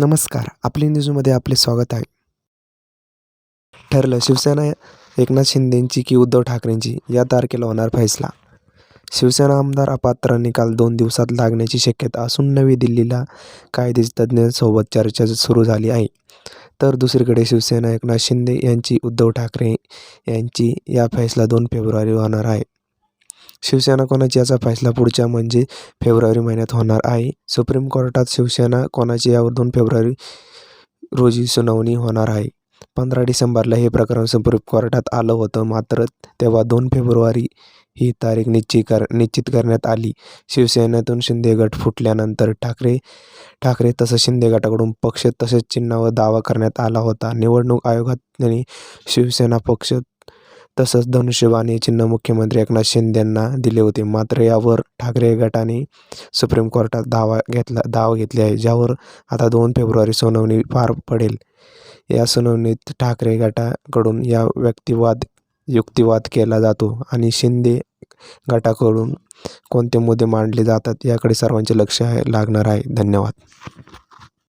नमस्कार आपली न्यूजमध्ये आपले स्वागत आहे. ठरलं शिवसेना एकनाथ शिंदेंची की उद्धव ठाकरेंची या तारखेला होणार फैसला. शिवसेना आमदार अपात्र निकाल दोन दिवसात लागण्याची शक्यता असून नवी दिल्लीला कायदेच तज्ज्ञांसोबत चर्चा सुरू झाली आहे. तर दुसरीकडे शिवसेना एकनाथ शिंदे यांची उद्धव ठाकरे यांची या फैसला दोन फेब्रुवारी होणार आहे. शिवसेना कोणाची याचा फैसला पुढच्या म्हणजे फेब्रुवारी महिन्यात होणार आहे. सुप्रीम कोर्टात शिवसेना कोणाची यावर दोन फेब्रुवारी रोजी सुनावणी होणार आहे. पंधरा डिसेंबरला हे प्रकरण सुप्रीम कोर्टात आलं होतं. मात्र तेव्हा दोन फेब्रुवारी ही तारीख निश्चित कर निश्चित करण्यात आली. शिवसेनेतून शिंदे गट फुटल्यानंतर ठाकरे ठाकरे तसंच शिंदे गटाकडून पक्ष तसेच चिन्हावर दावा करण्यात आला होता. निवडणूक आयोगात त्यांनी शिवसेना पक्ष तसंच धनुष्यबाणी चिन्ह मुख्यमंत्री एकनाथ शिंदे यांना दिले होते. मात्र यावर ठाकरे गटाने सुप्रीम कोर्टात दावा घेतला धाव घेतली आहे ज्यावर आता दोन फेब्रुवारी सुनावणी पार पडेल. या सुनावणीत ठाकरे गटाकडून या व्यक्तिवाद युक्तिवाद केला जातो आणि शिंदे गटाकडून कोणते मुद्दे मांडले जातात याकडे सर्वांचे लक्ष आहे लागणार आहे. धन्यवाद.